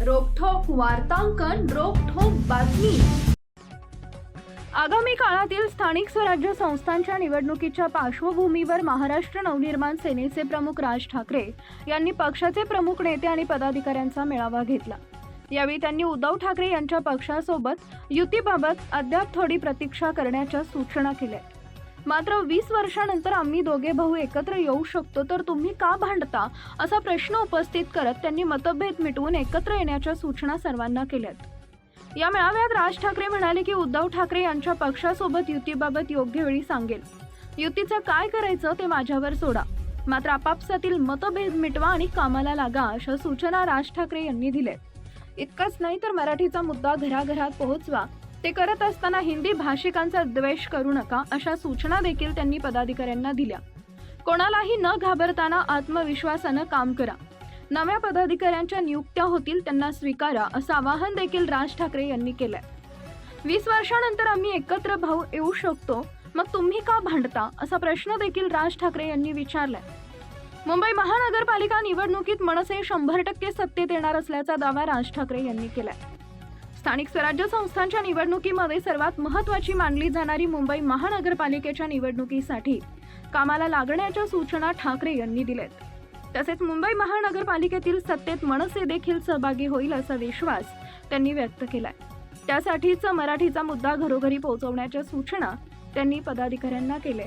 वार्तांकन रोखोक बातमी. आगामी काळातील स्थानिक स्वराज्य संस्थांच्या निवडणुकीच्या पार्श्वभूमीवर महाराष्ट्र नवनिर्माण सेनेचे प्रमुख राज ठाकरे यांनी पक्षाचे प्रमुख नेते आणि पदाधिकाऱ्यांचा मेळावा घेतला. यावेळी त्यांनी उद्धव ठाकरे यांच्या पक्षासोबत युतीबाबत अद्याप थोडी प्रतीक्षा करण्याच्या सूचना केल्या. मात्र वीस वर्षानंतर आम्ही दोघे भाऊ एकत्र येऊ शकतो तर तुम्ही का भांडता? असा प्रश्न उपस्थित करत त्यांनी मतभेद मिटवून एकत्र येण्याच्या सूचना सर्वांना केल्यात. या मेळाव्यात राज ठाकरे म्हणाले की उद्धव ठाकरे यांच्या पक्षासोबत युतीबाबत योग्य वेळी सांगेल. युतीचं काय करायचं ते माझ्यावर सोडा. मात्र आपापसातील मतभेद मिटवा आणि कामाला लागा अशा सूचना राज ठाकरे यांनी दिल्या इतकंच नाही तर मराठीचा मुद्दा घराघरात पोहोचवा. ते करत असताना हिंदी भाषिकांचा द्वेष करू नका अशा सूचना देखील त्यांनी पदाधिकाऱ्यांना दिल्या. कोणालाही न घाबरताना आत्मविश्वासानं काम करा. नव्या पदाधिकाऱ्यांच्या नियुक्त्या होतील त्यांना स्वीकारा असं आवाहन देखील राज ठाकरे यांनी केलंय. वीस वर्षानंतर आम्ही एकत्र भाऊ येऊ शकतो मग तुम्ही का भांडता? असा प्रश्न देखील राज ठाकरे यांनी विचारलाय. मुंबई महानगरपालिका निवडणुकीत मनसे शंभर टक्के सत्तेत येणार असल्याचा दावा राज ठाकरे यांनी केलाय. स्थानिक स्वराज्य संस्थांच्या निवडणुकीमध्ये सर्वात महत्त्वाची मानली जाणारी मुंबई महानगरपालिकेच्या निवडणुकीसाठी कामाला लागण्याच्या सूचना ठाकरे यांनी दिल्यात तसेच मुंबई महानगरपालिकेतील सत्तेत मनसे देखील सहभागी होईल असा विश्वास त्यांनी व्यक्त केलाय. त्यासाठीच मराठीचा मुद्दा घरोघरी पोहोचवण्याच्या सूचना त्यांनी पदाधिकाऱ्यांना केल्या